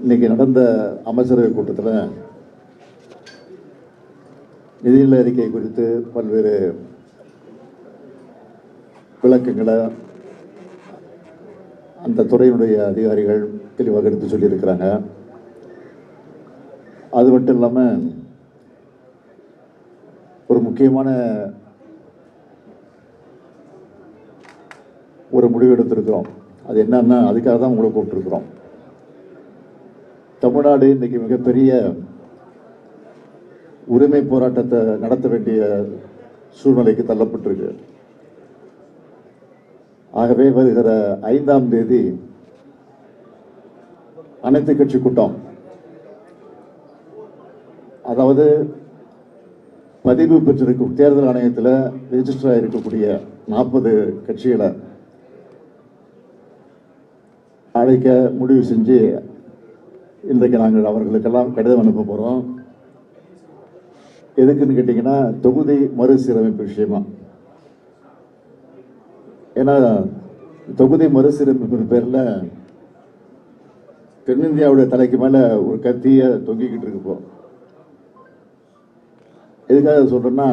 இன்னைக்கு நடந்த அமைச்சரவை கூட்டத்தில் நிதிநிலை அறிக்கை குறித்து பல்வேறு விளக்கங்களை அந்த துறையினுடைய அதிகாரிகள் தெளிவாக எடுத்து சொல்லியிருக்கிறாங்க. அது மட்டும் இல்லாமல் ஒரு முக்கியமான ஒரு முடிவு எடுத்திருக்கிறோம். அது என்னன்னா அதுக்காக தான் உங்களை கூப்பிட்டுருக்குறோம். தமிழ்நாடு இன்றைக்கி மிகப்பெரிய உரிமை போராட்டத்தை நடத்த வேண்டிய சூழ்நிலைக்கு தள்ளப்பட்டிருக்கு. ஆகவே வருகிற ஐந்தாம் தேதி அனைத்து கட்சி கூட்டம் அதாவது பதிவு பெற்றிருக்கும் தேர்தல் ஆணையத்தில் ரெஜிஸ்டர் ஆகிருக்கக்கூடிய நாற்பது கட்சிகளை அழைக்க முடிவு செஞ்சு இன்றைக்கு நாங்கள் அவர்களுக்கெல்லாம் கடிதம் அனுப்ப போகிறோம் எதுக்குன்னு கேட்டிங்கன்னா தொகுதி மறுசீரமைப்பு விஷயமா. ஏன்னா தொகுதி மறுசீரமைப்பு பேரில் தென்னிந்தியாவுடைய தலைக்கு மேலே ஒரு கத்தியை தொங்கிக்கிட்டு இருக்கு எதுக்காக சொல்கிறேன்னா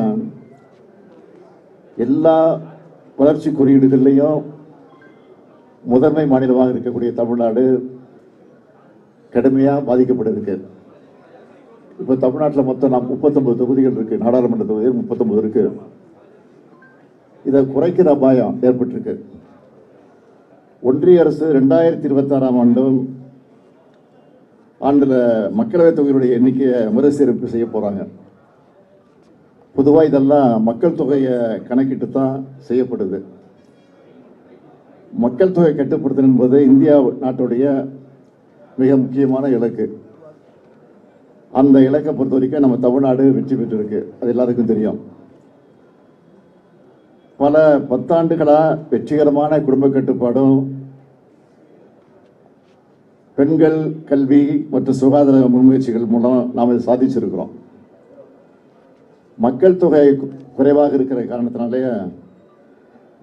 எல்லா வளர்ச்சி குறியீடுகள்லையும் முதன்மை மாநிலமாக இருக்கக்கூடிய தமிழ்நாடு கடுமையாக பாதிக்கப்பட்டிருக்கு. இப்போ தமிழ்நாட்டில் மொத்தம் நாம் முப்பத்தொம்பது தொகுதிகள் இருக்குது நாடாளுமன்ற தொகுதிகள் முப்பத்தொம்பது இருக்குது இதை குறைக்கிற அபாயம் ஏற்பட்டிருக்கு. ஒன்றிய அரசு ரெண்டாயிரத்தி இருபத்தாறாம் ஆண்டும் ஆண்டில் மக்களவைத் தொகையினுடைய எண்ணிக்கையை மறுசீரமைப்பு செய்ய போகிறாங்க பொதுவாக இதெல்லாம் மக்கள் தொகையை கணக்கிட்டு தான் செய்யப்படுது. மக்கள் தொகை கட்டுப்படுத்தல் என்பது இந்தியா நாட்டுடைய மிக முக்கியமான இலக்கு. அந்த இலக்கை பொறுத்த வரைக்கும் நம்ம தமிழ்நாடு வெற்றி பெற்றிருக்கு. அது எல்லாருக்கும் தெரியும். பல பத்தாண்டுகளாக வெற்றிகரமான குடும்ப கட்டுப்பாடும் பெண்கள் கல்வி மற்றும் சுகாதார முன்முயற்சிகள் மூலம் நாம் இதை சாதிச்சிருக்கிறோம். மக்கள் தொகை குறைவாக இருக்கிற காரணத்தினாலேயே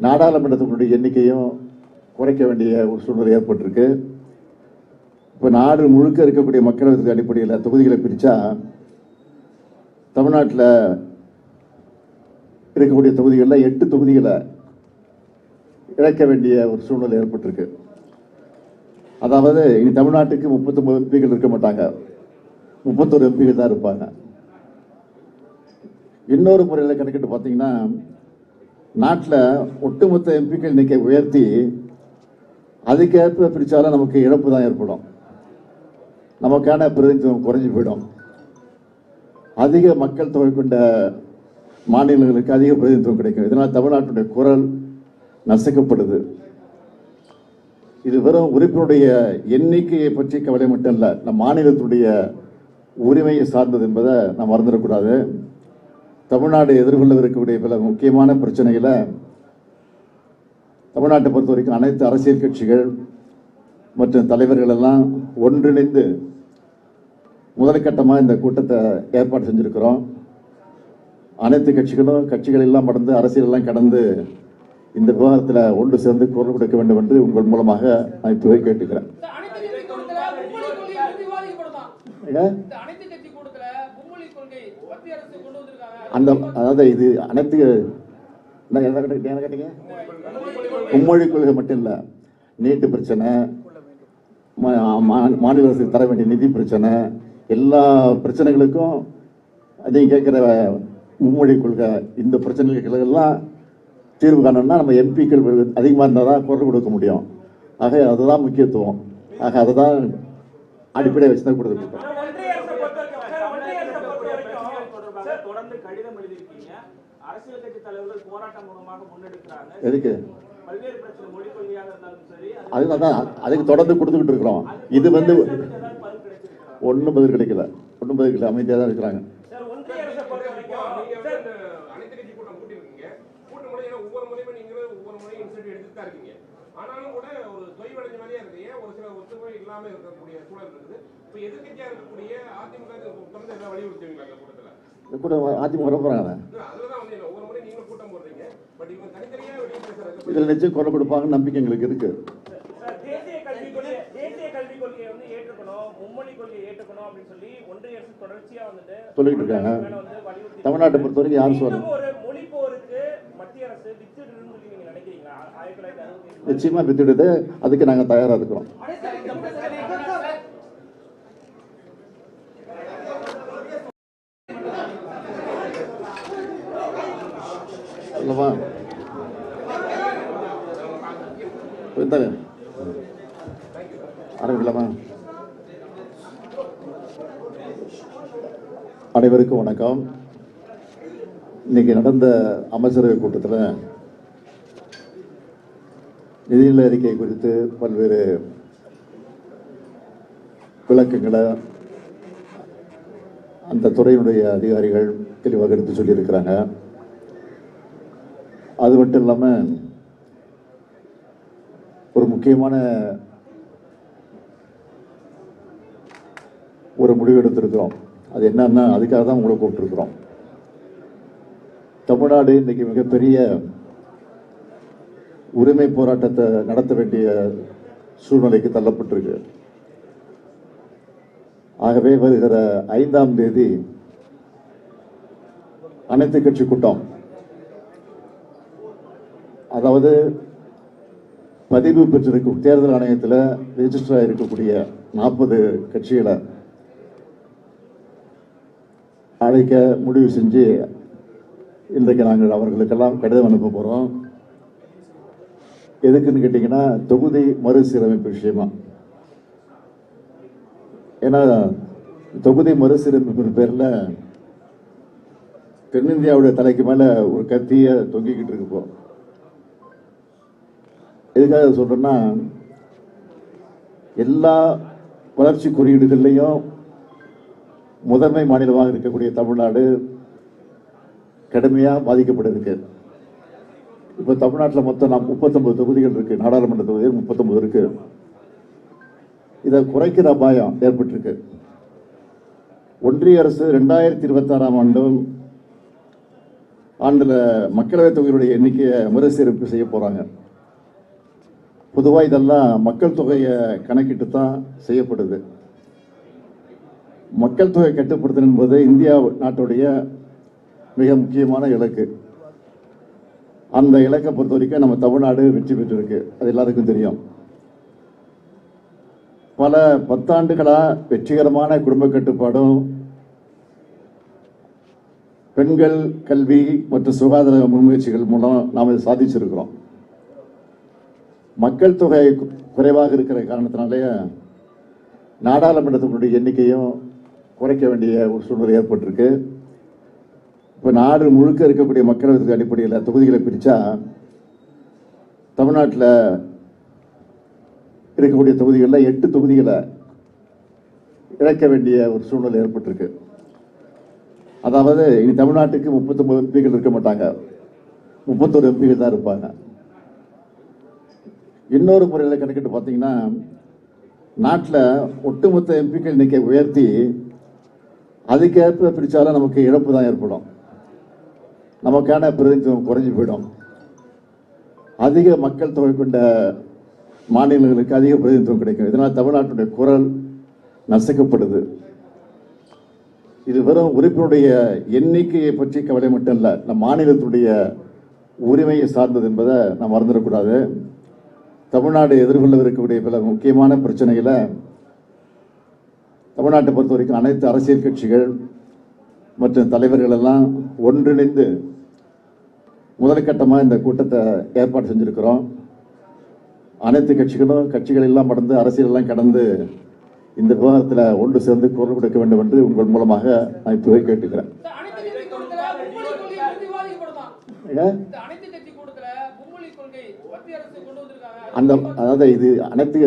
நாடாளுமன்றத்தினுடைய எண்ணிக்கையும் குறைக்க வேண்டிய ஒரு சூழ்நிலை ஏற்பட்டிருக்கு. இப்போ நாடு முழுக்க இருக்கக்கூடிய மக்களவை அடிப்படையில் தொகுதிகளை பிரித்தா தமிழ்நாட்டில் இருக்கக்கூடிய தொகுதிகளில் எட்டு தொகுதிகளை இழக்க வேண்டிய ஒரு சூழ்நிலை ஏற்பட்டிருக்கு. அதாவது இனி தமிழ்நாட்டுக்கு முப்பத்தொன்பது எம்பிகள் இருக்க மாட்டாங்க. முப்பத்தொரு எம்பிகள் தான் இருப்பாங்க. இன்னொரு முறையில் கணக்கிட்டு பார்த்தீங்கன்னா நாட்டில் ஒட்டுமொத்த எம்பிக்கள் இன்றைக்கி உயர்த்தி அதுக்கேற்ப பிரித்தாலும் நமக்கு இழப்பு தான் ஏற்படும். நமக்கான பிரதிநிதித்துவம் குறைஞ்சு போயிடும். அதிக மக்கள் தொகை கொண்ட மாநிலங்களுக்கு அதிக பிரதிநிதித்துவம் கிடைக்கும். இதனால் தமிழ்நாட்டுடைய குரல் நசுக்கப்படுது. இது வெறும் உறுப்பினுடைய எண்ணிக்கையை பற்றி கவலை மட்டும் இல்லை நம் மாநிலத்துடைய உரிமையை சார்ந்தது என்பதை நாம் மறந்துடக்கூடாது. தமிழ்நாடு எதிர்கொள்ள இருக்கக்கூடிய பல முக்கியமான பிரச்சனைகளை தமிழ்நாட்டை பொறுத்த வரைக்கும் அனைத்து அரசியல் கட்சிகள் மற்றும் தலைவர்கள் எல்லாம் ஒன்றிணைந்து முதற்கட்டமாக இந்த கூட்டத்தை ஏற்பாடு செஞ்சுருக்கிறோம். அனைத்து கட்சிகளும் கட்சிகள் எல்லாம் கடந்து அரசியல் எல்லாம் கடந்து இந்த விவகாரத்தில் ஒன்று சேர்ந்து குரல் கொடுக்க வேண்டும் என்று உங்கள் மூலமாக நான் இப்போவே கேட்டுக்கிறேன். அந்த அதாவது இது அனைத்து என்ன என்ன கேட்டீங்க? மும்மொழி கொள்கை மட்டும் இல்லை நீட்டு பிரச்சனை மாநில அரசுக்கு தர வேண்டிய நிதி பிரச்சனை எல்லா பிரச்சனைகளுக்கும் நீங்கள் கேட்குற மும்மொழி கொள்கை இந்த பிரச்சனைகளுக்கெல்லாம் தீர்வு காணணும்னா நம்ம எம்பிக்கள் அதிகமாக இருந்தால் தான் குரல் கொடுக்க முடியும். ஆக அதுதான் முக்கியத்துவம். ஆக அதை தான் அடிப்படையை வச்சு தான் கொடுத்துருக்கோம் அரசியல் கட்சி தலைவர்கள் போராட்டம் மூலமாக முன்னெடுக்கிறாங்க எதுக்கு அதுதான். அதுக்கு தொடர்ந்து கொடுத்துக்கிட்டு இருக்கிறோம். இது வந்து ஒன்றும் பதில் கிடைக்கல. ஒன்றும் பதில் கிடைக்கல. அமைதியாக தான் இருக்கிறாங்க. ஆனாலும் கூட ஒரு தொய்வடைஞ்ச மாதிரியே இருக்கு. ஏன் ஒரு சில ஒத்துமை இல்லாம இருக்கக்கூடிய சூழல் இருக்குது. இப்போ எதிர்கட்சியா இருக்கக்கூடிய அதிமுக க்கு தொடர்ந்து எல்லாம் வலியுறுத்துவீங்களா இந்த கூட்டத்துல? இந்த கூட அதிமுக வர அதுலதான் வந்து ஒவ்வொரு முறையும் நீங்களும் கூட்டம் போடுறீங்க. பட் இவங்க தனித்தனியா வெளியே பேசுறது இதில் நிச்சயம் குரல் கொடுப்பாங்கன்னு நம்பிக்கை எங்களுக்கு தேசிய கல்விக் கொள்கையை வந்து ஏற்றுக்கணும் மும்மொழி கொள்கையை ஏற்றுக்கணும் அப்படின்னு சொல்லி ஒன்றிய அரசு தொடர்ச்சியா வந்துட்டு சொல்லிட்டு இருக்காங்க. தமிழ்நாட்டை பொறுத்த வரைக்கும் யாரும் சொல்ல மீண்டும் ஒரு மொழி போருக்கு மத்திய அரசு வித்துடுன்னு சொல்லி நீங்க நினைக்கிறீங்களா? ஆயிரத்தி தொள்ளாயிரத்தி அறுபத்தி நிச்சயமா வித்துடுது அதுக்கு நாங்க தயாரா இருக்கிறோம். அல்லவா? இந்தாங்க ஆரம்பிக்கலாமா அனைவருக்கும் வணக்கம். இன்னைக்கு நடந்த அமைச்சரவை கூட்டத்தில் நிதிநிலை அறிக்கை குறித்து பல்வேறு விளக்கங்களை அந்த துறையினுடைய அதிகாரிகள் தெளிவாக எடுத்து சொல்லியிருக்கிறாங்க. அது மட்டும் இல்லாமல் ஒரு முக்கியமான ஒரு முடிவு எடுத்திருக்கிறோம். அது என்னன்னா அதுக்காக தான் உங்களை கூப்பிட்டுருக்குறோம். தமிழ்நாடு இன்றைக்கி மிகப்பெரிய உரிமை போராட்டத்தை நடத்த வேண்டிய சூழ்நிலைக்கு தள்ளப்பட்டிருக்கு. ஆகவே வருகிற ஐந்தாம் தேதி அனைத்து கட்சி கூட்டம் அதாவது பதிவு பெற்றிருக்கும் தேர்தல் ஆணையத்தில் ரெஜிஸ்டர் இருக்கக்கூடிய நாற்பது கட்சிகளை அழைக்க முடிவு செஞ்சு இன்றைக்கு நாங்கள் அவர்களுக்கெல்லாம் கடிதம் அனுப்ப போகிறோம் எதுக்குன்னு கேட்டிங்கன்னா தொகுதி மறுசீரமைப்பு விஷயமா. ஏன்னா தொகுதி மறுசீரமைப்பு பேரில் தென்னிந்தியாவுடைய தலைக்கு மேலே ஒரு கத்தியை தொங்கிக்கிட்டு இருக்கு எதுக்காக சொல்கிறேன்னா எல்லா வளர்ச்சி குறியீடுகள்லையும் முதன்மை மாநிலமாக இருக்கக்கூடிய தமிழ்நாடு கடுமையாக பாதிக்கப்பட்டிருக்கு. இப்போ தமிழ்நாட்டில் மொத்தம் நாம் முப்பத்தொம்பது தொகுதிகள் இருக்கு. நாடாளுமன்ற தொகுதிகள் முப்பத்தொம்பது இருக்கு. இதை குறைக்கிற அபாயம் ஏற்பட்டிருக்கு. ஒன்றிய அரசு ரெண்டாயிரத்தி இருபத்தாறாம் ஆண்டு ஆண்டில் மக்களவைத் தொகையினுடைய எண்ணிக்கையை மறுசீரமைப்பு செய்ய போகிறாங்க பொதுவாக இதெல்லாம் மக்கள் தொகையை கணக்கிட்டு தான் செய்யப்படுது. மக்கள் தொகை கட்டுப்படுத்தல் என்பது இந்தியா நாட்டுடைய மிக முக்கியமான இலக்கு. அந்த இலக்கை பொறுத்த வரைக்கும் நம்ம தமிழ்நாடு வெற்றி பெற்றிருக்கு. அது எல்லாருக்கும் தெரியும். பல பத்தாண்டுகளாக வெற்றிகரமான குடும்ப கட்டுப்பாடும் பெண்கள் கல்வி மற்றும் சுகாதார முன்முயற்சிகள் மூலம் நாம் இதை சாதிச்சிருக்கிறோம். மக்கள் தொகை குறைவாக இருக்கிற காரணத்தினாலே நாடாளுமன்றத்தினுடைய எண்ணிக்கையும் குறைக்க வேண்டிய ஒரு சூழ்நிலை ஏற்பட்டிருக்கு. இப்போ நாடு முழுக்க இருக்கக்கூடிய மக்களவைக்கு அடிப்படையில் தொகுதிகளை பிரித்தா தமிழ்நாட்டில் இருக்கக்கூடிய தொகுதிகளில் எட்டு தொகுதிகளை இழக்க வேண்டிய ஒரு சூழ்நிலை ஏற்பட்டிருக்கு. அதாவது இனி தமிழ்நாட்டுக்கு முப்பத்தொன்பது எம்பிகள் இருக்க மாட்டாங்க. முப்பத்தொரு எம்பிகள் தான் இருப்பாங்க. இன்னொரு முறையில் கணக்கிட்டு பார்த்தீங்கன்னா நாட்டில் ஒட்டுமொத்த எம்பிக்கள் இன்றைக்கி உயர்த்தி அதுக்கேற்ப பிரித்தாலும் நமக்கு இழப்பு தான் ஏற்படும். நமக்கான பிரதிநிதித்துவம் குறைஞ்சு போயிடும். அதிக மக்கள் தொகை கொண்ட மாநிலங்களுக்கு அதிக பிரதிநிதித்துவம் கிடைக்கும். இதனால் தமிழ்நாட்டுடைய குரல் நசுக்கப்படுது. இது வெறும் உறுப்பினுடைய எண்ணிக்கையை பற்றி கவலை மட்டும் இல்லை நம் மாநிலத்துடைய உரிமையை சார்ந்தது என்பதை நாம் மறந்துடக்கூடாது. தமிழ்நாடு எதிர்கொள்ளவிருக்கக்கூடிய பல முக்கியமான பிரச்சனைகளை தமிழ்நாட்டை பொறுத்த வரைக்கும் அனைத்து அரசியல் கட்சிகள் மற்றும் தலைவர்கள் எல்லாம் ஒன்றிணைந்து முதல் கட்டமாக இந்த கூட்டத்தை ஏற்பாடு செஞ்சிருக்கிறோம். அனைத்து கட்சிகளும் கட்சிகள் எல்லாம் கடந்து அரசியல் எல்லாம் கடந்து இந்த விவகாரத்தில் ஒன்று சேர்ந்து குரல் கொடுக்க வேண்டும் என்று உங்கள் மூலமாக நான் இப்போவே கேட்டுக்கிறேன். அந்த அதாவது இது அனைத்து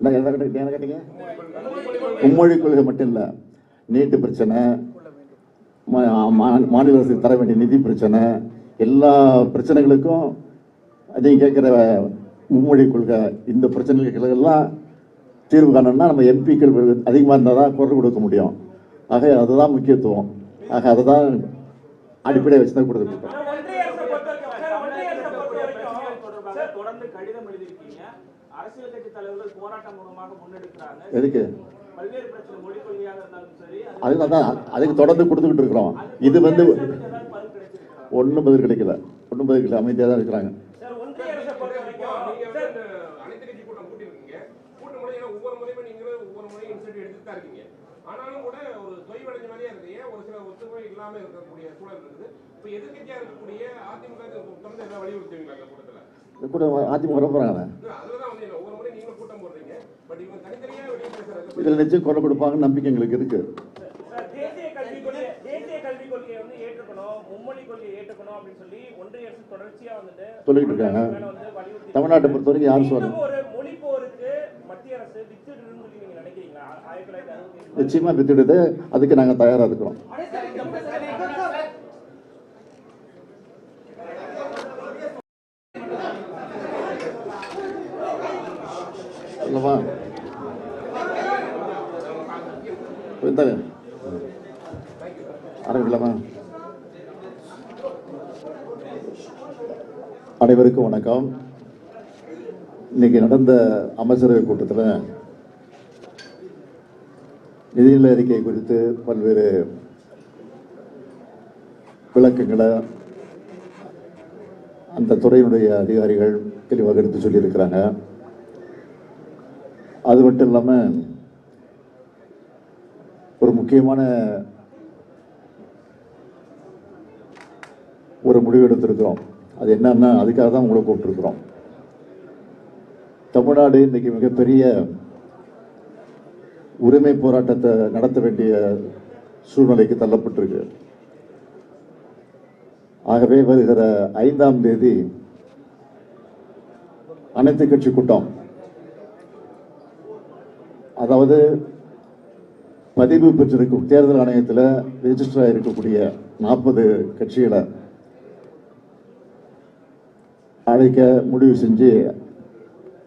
என்ன கேட்டீங்க? மும்மொழி கொள்கை மட்டும் இல்லை நீட்டு பிரச்சனை மாநில அரசுக்கு தர வேண்டிய நிதி பிரச்சனை எல்லா பிரச்சனைகளுக்கும் நீங்கள் கேட்குற மும்மொழி கொள்கை இந்த பிரச்சனைகளுக்கெல்லாம் தீர்வு காணணும்னா நம்ம எம்பிக்கள் அதிகமாக இருந்தால் தான் குரல் கொடுக்க முடியும். ஆக அதுதான் முக்கியத்துவம். ஆக அதை தான் அடிப்படையை வச்சு தான் கொடுத்துருக்கோம் அரசை அரசை எதுக்கு? பல்வேறு பிரச்சனை மொழி கொள்கையாக இருந்தாலும் சரி அது அதுக்கு தான் அதுக்கு தொடர்ந்து கொடுத்துக்கிட்டு இருக்கிறோம். இது வந்து ஒன்றும் பதில் கிடைக்கல. ஒன்றும் பதில் கிடைக்கல. அமைதியாக தான் இருக்கிறாங்க. கூட ஆனாலும் கூட ஒரு தொய்வடைஞ்ச மாதிரியே இருக்கு. ஏன் ஒரு சில ஒத்துமை இல்லாம இருக்கக்கூடிய சூழல் இருக்குது? இப்போ எதிர்க்கட்சியா இருக்கக்கூடிய அதிமுக தொடர்ந்து எதாவது வலியுறுத்துவீங்களா இது கூட அதிமுக வர போகிறாங்க இல்ல, அதுலதான் வந்து என்ன, ஒவ்வொரு முறை நீங்களும் கூட்டம் போடுறீங்க பட் இவங்க தனித்தனியா வெளியே பேசுறது இதில் நிச்சயம் குரல் கொடுப்பாங்கன்னு நம்பிக்கை எங்களுக்கு இருக்குது சார், தேசிய கல்விக் கொள்கை தேசிய கல்விக் கொள்கையை வந்து ஏற்றுக்கணும் மும்மொழி கொள்கையை ஏற்றுக்கணும் அப்படின்னு சொல்லி ஒன்றிய அரசு தொடர்ச்சியா வந்துட்டு சொல்லிக்கிட்டு இருக்காங்க. தமிழ்நாட்டை பொறுத்த வரைக்கும் யாரும் சொல்லணும் இன்னும் ஒரு மொழி போருக்கு மத்திய அரசு வித்துடுன்னு சொல்லி நீங்க நினைக்கிறீங்களா? ஆயிரத்தி தொள்ளாயிரத்தி அறுபத்தி ஏழு நிச்சயமாக வித்துடுது அதுக்கு நாங்கள் தயாராக இருக்கிறோம். இல்லைவா இந்தாங்க ஆரம்பிக்கலாமா அனைவருக்கும் வணக்கம். இன்னைக்கு நடந்த அமைச்சரவை கூட்டத்தில் நிதிநிலை அறிக்கை குறித்து பல்வேறு விளக்கங்களை அந்த துறையினுடைய அதிகாரிகள் தெளிவாக எடுத்து சொல்லியிருக்கிறாங்க. அது மட்டும் இல்லாமல் ஒரு முக்கியமான ஒரு முடிவு எடுத்திருக்கிறோம். அது என்னன்னா அதுக்காக தான் உங்களை கூப்பிட்டுருக்குறோம். தமிழ்நாடு இன்றைக்கி மிகப்பெரிய உரிமை போராட்டத்தை நடத்த வேண்டிய சூழ்நிலைக்கு தள்ளப்பட்டிருக்கு. ஆகவே வருகிற ஐந்தாம் தேதி அனைத்து கட்சி கூட்டம் அதாவது பதிவு பெற்றிருக்கும் தேர்தல் ஆணையத்தில் ரெஜிஸ்டர் ஆகிருக்கக்கூடிய நாற்பது கட்சிகளை அழைக்க முடிவு செஞ்சு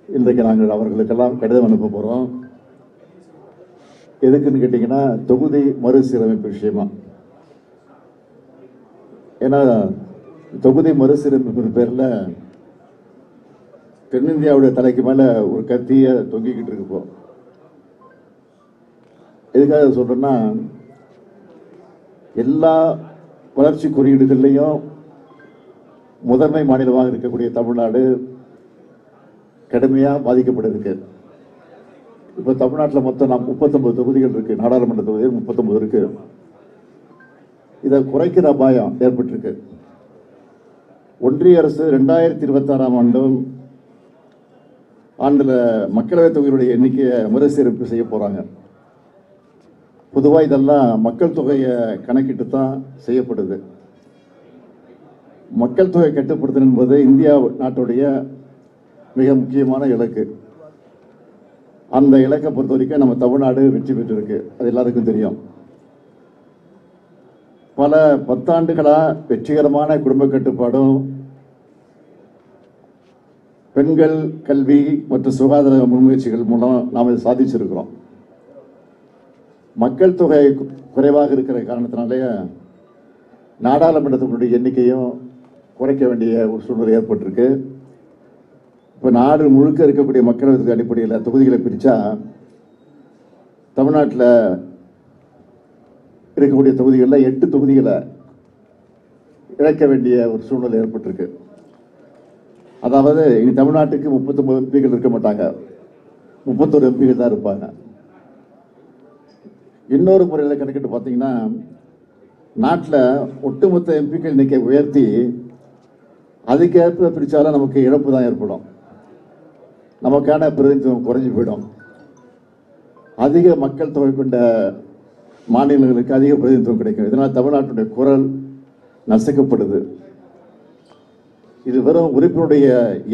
இன்றைக்கு நாங்கள் அவர்களுக்கெல்லாம் கடிதம் அனுப்ப போகிறோம் எதுக்குன்னு கேட்டிங்கன்னா தொகுதி மறுசீரமைப்பு விஷயமா. ஏன்னா தொகுதி மறுசீரமைப்பு பேரில் தென்னிந்தியாவுடைய தலைக்கு மேலே ஒரு கத்தியை தொங்கிக்கிட்டு இருக்கோம் எதுக்காக சொல்கிறேன்னா எல்லா வளர்ச்சி குறியீடுகள்லையும் முதன்மை மாநிலமாக இருக்கக்கூடிய தமிழ்நாடு கடுமையாக பாதிக்கப்பட்டிருக்கு. இப்போ தமிழ்நாட்டில் மொத்தம் நாம் முப்பத்தொம்பது தொகுதிகள் இருக்குது நாடாளுமன்ற தொகுதிகள் முப்பத்தொம்பது இருக்குது இதை குறைக்கிற அபாயம் ஏற்பட்டிருக்கு. ஒன்றிய அரசு ரெண்டாயிரத்தி இருபத்தாறாம் ஆண்டும் ஆண்டில் மக்களவைத் தொகுதியுடைய எண்ணிக்கையை மறுசீரமைப்பு செய்ய போகிறாங்க பொதுவாக இதெல்லாம் மக்கள் தொகையை கணக்கிட்டு தான் செய்யப்படுது. மக்கள் தொகை கட்டுப்படுத்தல் என்பது இந்தியா நாட்டுடைய மிக முக்கியமான இலக்கு. அந்த இலக்கை பொறுத்த வரைக்கும் நம்ம தமிழ்நாடு வெற்றி பெற்றிருக்கு. அது எல்லாருக்கும் தெரியும். பல பத்தாண்டுகளாக வெற்றிகரமான குடும்ப கட்டுப்பாடும் பெண்கள் கல்வி மற்றும் சுகாதார முன்முயற்சிகள் மூலம் நாம் இதை சாதிச்சிருக்கிறோம். மக்கள் தொகை குறைவாக இருக்கிற காரணத்தினாலேயே நாடாளுமன்றத்தினுடைய எண்ணிக்கையும் குறைக்க வேண்டிய ஒரு சூழ்நிலை ஏற்பட்டிருக்கு. இப்போ நாடு முழுக்க இருக்கக்கூடிய மக்களவை அடிப்படையில் தொகுதிகளை பிரித்தா தமிழ்நாட்டில் இருக்கக்கூடிய தொகுதிகளில் எட்டு தொகுதிகளை இழக்க வேண்டிய ஒரு சூழ்நிலை ஏற்பட்டிருக்கு. அதாவது இனி தமிழ்நாட்டுக்கு முப்பத்தொம்பது எம்பிகள் இருக்க மாட்டாங்க. முப்பத்தொரு எம்பிகள் தான் இருப்பாங்க. இன்னொரு முறையில் கணக்கிட்டு பார்த்தீங்கன்னா நாட்டில் ஒட்டுமொத்த எம்பிக்கள் எண்ணிக்கை உயர்த்தி அதுக்கேற்ப பிரித்தாலும் நமக்கு இழப்பு தான் ஏற்படும். நமக்கான பிரதிநிதித்துவம் குறைஞ்சு போயிடும். அதிக மக்கள் தொகை கொண்ட மாநிலங்களுக்கு அதிக பிரதிநிதித்துவம் கிடைக்கும். இதனால் தமிழ்நாட்டுடைய குரல் நசுக்கப்படுது. இது வெறும் உறுப்பினுடைய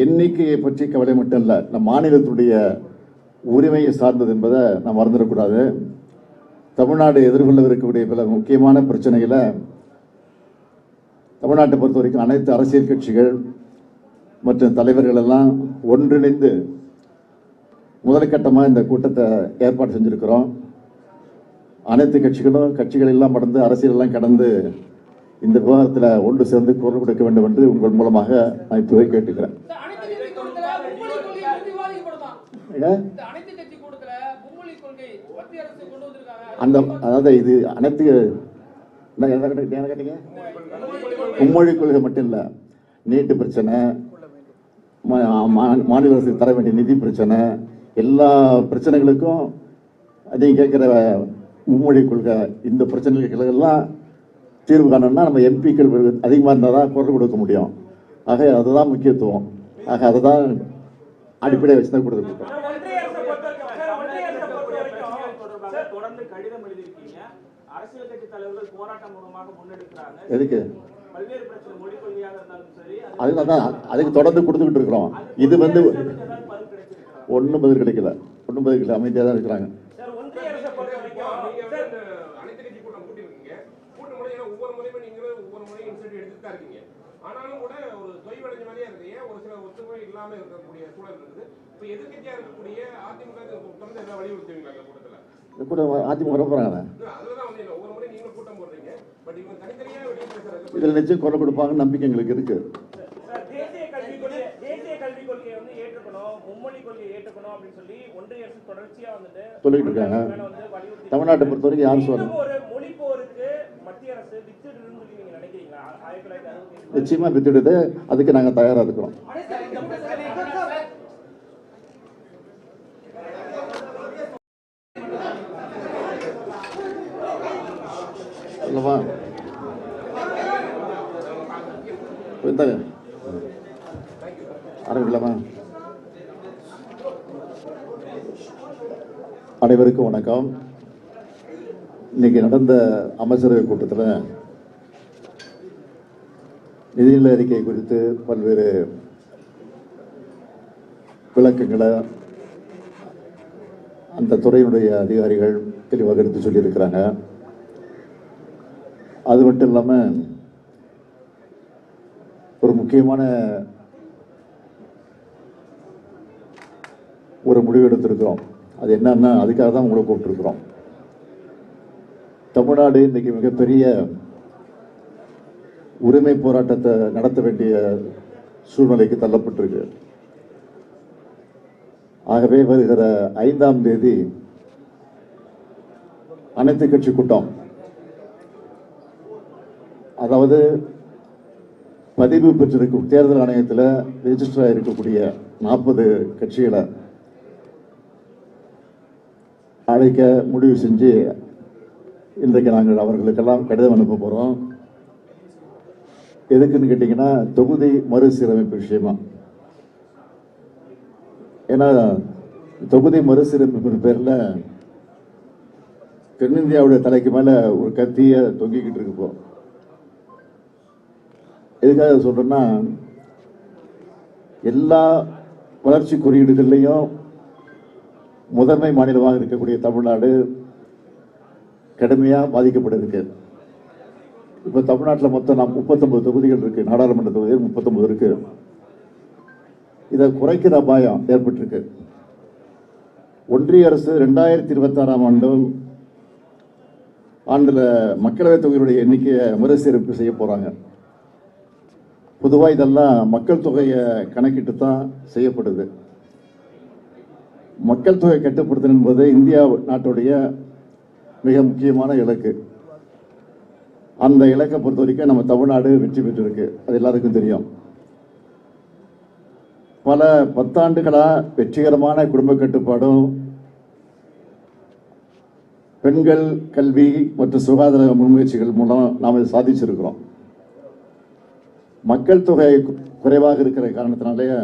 எண்ணிக்கையை பற்றி கவலை மட்டும் இல்லை நம் மாநிலத்துடைய உரிமையை சார்ந்தது என்பதை நாம் மறந்துடக்கூடாது. தமிழ்நாடு எதிர்கொள்ள இருக்கக்கூடிய பல முக்கியமான பிரச்சனைகளை தமிழ்நாட்டை பொறுத்த வரைக்கும் அனைத்து அரசியல் கட்சிகள் மற்றும் தலைவர்கள் எல்லாம் ஒன்றிணைந்து முதற்கட்டமாக இந்த கூட்டத்தை ஏற்பாடு செஞ்சிருக்கிறோம். அனைத்து கட்சிகளும் கட்சிகள் எல்லாம் கடந்து அரசியல் எல்லாம் கடந்து இந்த விவகாரத்தில் ஒன்று சேர்ந்து குரல் கொடுக்க வேண்டும் என்று உங்கள் மூலமாக நான் இப்போவே கேட்டுக்கிறேன் சார், அனைத்து கட்சி கூட்டத்துல மும்மொழி கொள்கை உறுதி விவாதிக்கப்படுமா ஏங்க? இந்த அனைத்து கட்சி கூட்டத்துல மும்மொழி கொள்கை மத்திய அரசு கொண்டு வந்திருக்காங்க அந்த அதாவது இது அனைத்து என்ன என்ன கேட்டீங்க? என்ன கேட்டீங்க? மும்மொழி கொள்கை மட்டும் இல்லை நீட்டு பிரச்சனை மா- மா- மாநில அரசுக்கு தர வேண்டிய நிதி பிரச்சனை எல்லா பிரச்சனைகளுக்கும் நீங்கள் கேட்குற மும்மொழி கொள்கை இந்த பிரச்சனைகளுக்கெல்லாம் தீர்வு காணணும்னா நம்ம எம்பிக்கள் அதிகமாக இருந்தால் தான் குரல் கொடுக்க முடியும். ஆக அதுதான் முக்கியத்துவம். ஆக அதை தான் அடிப்படையை வச்சு தான் கொடுத்துருக்கோம் ஒன்றிய அரசை பொறுத்த வரைக்கும் சார், ஒன்றிய அரசை பொறுத்த வரைக்கும் தொடர்பாக தொடர்ந்து கடிதம் எழுதியிருக்கீங்க அரசியல் கட்சி தலைவர்கள் போராட்டம் மூலமாக முன்னெடுக்கிறாங்க. எதுக்கு? பல்வேறு பிரச்சனை மொழி கொள்கையாக இருந்தாலும் சரி அது அதுக்கு தொடர்ந்து கொடுத்துக்கிட்டு இருக்கிறோம். இது வந்து ஒன்றும் பதில் கிடைக்கல. ஒன்றும் பதில் கிடைக்கல. அமைதியாக தான் இருக்கிறாங்க. ஆனாலும் கூட ஒரு தொய்வடைஞ்ச மாதிரியே இருக்கு. ஏன் ஒரு சில ஒத்துமை இல்லாம இருக்கக்கூடிய சூழல் இருக்குது. இப்போ எதிர்க்கட்சியா இருக்கக்கூடிய அதிமுக தொடர்ந்து எல்லாம் வலியுறுத்துவீங்களா இந்த கூட்டத்துல? இது கூட அதிமுக வர இதில் நிச்சயம் குரல் கொடுப்பாங்கன்னு நம்பிக்கை எங்களுக்கு வந்துட்டு சொல்லிட்டு இருக்காங்க. தமிழ்நாட்டை பொறுத்த வரைக்கும் யாரும் சொல்லணும் நிச்சயமாக வித்துடுது. அதுக்கு நாங்கள் தயாராக இருக்கிறோம் இந்த பிரச்சனை இல்லைவா இந்தாங்க ஆரம்பிக்கலாமா அனைவருக்கும் வணக்கம். இன்னைக்கு நடந்த அமைச்சரவை கூட்டத்தில் நிதிநிலை அறிக்கை குறித்து பல்வேறு விளக்கங்களை அந்த துறையினுடைய அதிகாரிகள் தெளிவாக எடுத்து சொல்லியிருக்கிறாங்க. அது மட்டும் இல்லாமல் ஒரு முக்கியமான ஒரு முடிவு எடுத்திருக்கிறோம். அது என்னன்னா அதுக்காக தான் உங்களை கூப்பிட்டுருக்குறோம். தமிழ்நாடு இன்றைக்கி மிகப்பெரிய உரிமை போராட்டத்தை நடத்த வேண்டிய சூழ்நிலைக்கு தள்ளப்பட்டிருக்கு. ஆகவே வருகிற ஐந்தாம் தேதி அனைத்து கட்சி கூட்டம் அதாவது பதிவு பெற்றிருக்கும் தேர்தல் ஆணையத்தில் ரெஜிஸ்டர் இருக்கக்கூடிய நாற்பது கட்சிகளை அழைக்க முடிவு செஞ்சு இன்றைக்கு நாங்கள் அவர்களுக்கெல்லாம் கடிதம் அனுப்ப போகிறோம் எதுக்குன்னு கேட்டிங்கன்னா தொகுதி மறுசீரமைப்பு விஷயமா. ஏன்னா தொகுதி மறுசீரமைப்பு பேரில் தென்னிந்தியாவுடைய தலைக்கு மேலே ஒரு கத்தியை தொங்கிக்கிட்டு இருக்கு இப்போ. எதுக்காக சொல்கிறேன்னா எல்லா வளர்ச்சி குறியீடுகள்லையும் முதன்மை மாநிலமாக இருக்கக்கூடிய தமிழ்நாடு கடுமையாக பாதிக்கப்பட்டிருக்கு. இப்போ தமிழ்நாட்டில் மொத்தம் நாம் முப்பத்தொம்பது தொகுதிகள் இருக்கு நாடாளுமன்ற தொகுதிகள் முப்பத்தொம்பது இருக்கு. இதை குறைக்கிற அபாயம் ஏற்பட்டிருக்கு. ஒன்றிய அரசு ரெண்டாயிரத்தி இருபத்தாறாம் ஆண்டும் ஆண்டில் மக்களவைத் தொகையினுடைய எண்ணிக்கையை மறுசீரமைப்பு செய்ய போகிறாங்க பொதுவாக இதெல்லாம் மக்கள் தொகையை கணக்கிட்டு தான் செய்யப்படுது. மக்கள் தொகை கட்டுப்படுத்தல் என்பது இந்தியா நாட்டுடைய மிக முக்கியமான இலக்கு. அந்த இலக்கை பொறுத்த வரைக்கும் நம்ம தமிழ்நாடு வெற்றி பெற்றிருக்கு. அது எல்லாருக்கும் தெரியும். பல பத்தாண்டுகளாக வெற்றிகரமான குடும்ப கட்டுப்பாடும் பெண்கள் கல்வி மற்றும் சுகாதார முன்முயற்சிகள் மூலம் நாம் இதை சாதிச்சிருக்கிறோம். மக்கள் தொகை குறைவாக இருக்கிற காரணத்தினாலேயே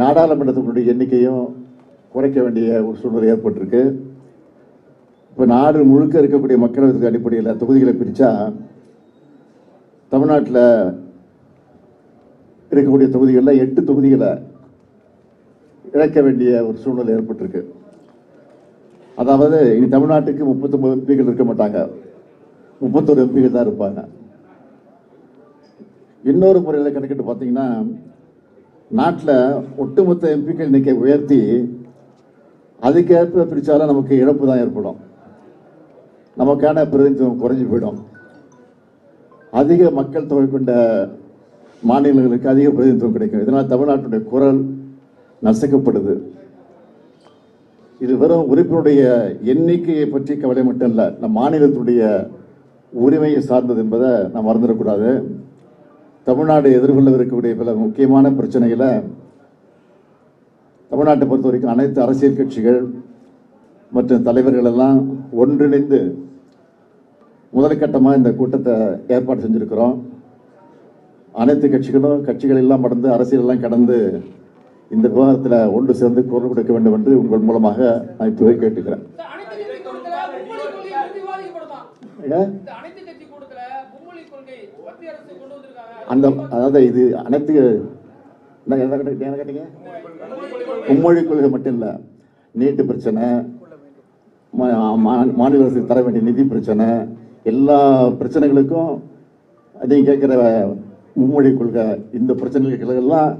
நாடாளுமன்றத்தினுடைய எண்ணிக்கையும் குறைக்க வேண்டிய ஒரு சூழ்நிலை ஏற்பட்டிருக்கு. இப்போ நாடு முழுக்க இருக்கக்கூடிய மக்களவைக்கு அடிப்படையில் தொகுதிகளை பிரித்தா தமிழ்நாட்டில் இருக்கக்கூடிய தொகுதிகளில் எட்டு தொகுதிகளை இழக்க வேண்டிய ஒரு சூழ்நிலை ஏற்பட்டிருக்கு. அதாவது இனி தமிழ்நாட்டுக்கு முப்பத்தொன்பது எம்பிகள் இருக்க மாட்டாங்க. முப்பத்தொரு எம்பிகள் தான் இருப்பாங்க. இன்னொரு முறையில் கணக்கிட்டு பார்த்தீங்கன்னா நாட்டில் ஒட்டுமொத்த எம்பிக்கள் எண்ணிக்கை உயர்த்தி அதுக்கேற்ப பிரித்தாலும் நமக்கு இழப்பு தான் ஏற்படும். நமக்கான பிரதிநிதித்துவம் குறைஞ்சு போயிடும். அதிக மக்கள் தொகை கொண்ட மாநிலங்களுக்கு அதிக பிரதிநிதித்துவம் கிடைக்கும். இதனால் தமிழ்நாட்டுடைய குரல் நசுக்கப்படுது. இது வெறும் உறுப்பினுடைய எண்ணிக்கையை பற்றி கவலை மட்டும் இல்லை நம் மாநிலத்துடைய உரிமையை சார்ந்தது என்பதை நாம் மறந்துடக்கூடாது. தமிழ்நாடு எதிர்கொள்ளவிருக்கக்கூடிய பல முக்கியமான பிரச்சனைகளை தமிழ்நாட்டை பொறுத்த வரைக்கும் அனைத்து அரசியல் கட்சிகள் மற்றும் தலைவர்கள் எல்லாம் ஒன்றிணைந்து முதற்கட்டமாக இந்த கூட்டத்தை ஏற்பாடு செஞ்சுருக்கிறோம். அனைத்து கட்சிகளும் கட்சிகள் எல்லாம் கடந்து அரசியலெல்லாம் கடந்து இந்த விவகாரத்தில் ஒன்று சேர்ந்து குரல் கொடுக்க வேண்டும் என்று உங்கள் மூலமாக நான் இப்போவே கேட்டுக்கிறேன் சார், அனைத்து கட்சி கூட்டத்துல மும்மொழி கொள்கை குறித்து விவாதிக்கப்படுமா ஏங்க? இந்த அனைத்து கட்சி கூட்டத்துல மும்மொழி கொள்கை மத்திய அரசு கொண்டு வந்திருக்காங்க அந்த அதாவது இது அனைத்து என்ன கேட்டீங்க? மும்மொழி கொள்கை மட்டும் இல்லை நீட்டு பிரச்சனை மாநில அரசுக்கு தர வேண்டிய நிதி பிரச்சனை எல்லா பிரச்சனைகளுக்கும் நீங்கள் கேட்குற மும்மொழி கொள்கை இந்த பிரச்சனைகளுக்கெல்லாம்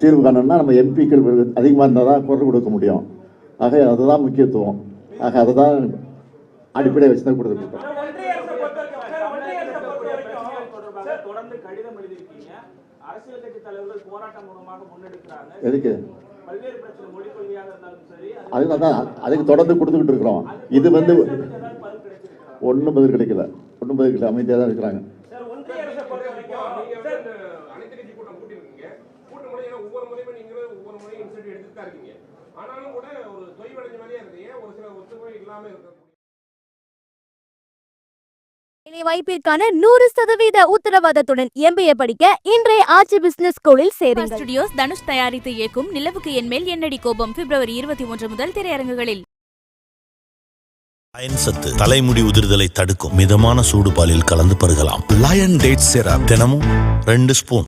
தீர்வு காணணும்னா நம்ம எம்பிக்கள் அதிகமாக இருந்தால் தான் குரல் கொடுக்க முடியும். ஆக அதுதான் முக்கியத்துவம். ஆக அதை தான் அடிப்படையை வச்சு தான் கொடுத்துருக்கோம் தொடர்ந்து கடிதம் எழுதியிருக்கீங்க. அரசியல் கட்சி தலைவர்கள் போராட்டம் மூலமாக முன்னெடுக்கிறாங்க. எதுக்கு? பல்வேறு பிரச்சனை மொழி கொள்கையாக இருந்தாலும் சரி அது அதுக்கு தொடர்ந்து கொடுத்துக்கிட்டு இருக்கிறோம். இது வந்து ஒன்றும் பதில் கிடைக்கல. ஒன்றும் பதில் கிடைக்கல. அமைதியாக தான் இருக்கிறாங்க. ஆனாலும் கூட ஒரு தொய்வடைஞ்ச மாதிரியே இருக்கு. ஏன் ஒரு சில ஒத்துமை இல்லாம இருக்கு? வேலை வாய்ப்பிற்கான நூறு சதவீத உத்தரவாதத்துடன் எம்பிஏ படிக்க இன்றைய ஆட்சி பிசினஸ் ஸ்கூலில் சேருங்கள். ஸ்டுடியோஸ் தனுஷ் தயாரித்து இயக்கும் நிலவுக்கு என் மேல் என்னடி கோபம்? பிப்ரவரி இருபத்தி ஒன்று முதல் திரையரங்குகளில். அயன் சத்து தலைமுடி உதிர்தலை தடுக்கும் மிதமான சூடு பாலில் கலந்து பருகலாம். லயன் டேட் சிரப் தினமும் ரெண்டு ஸ்பூன்.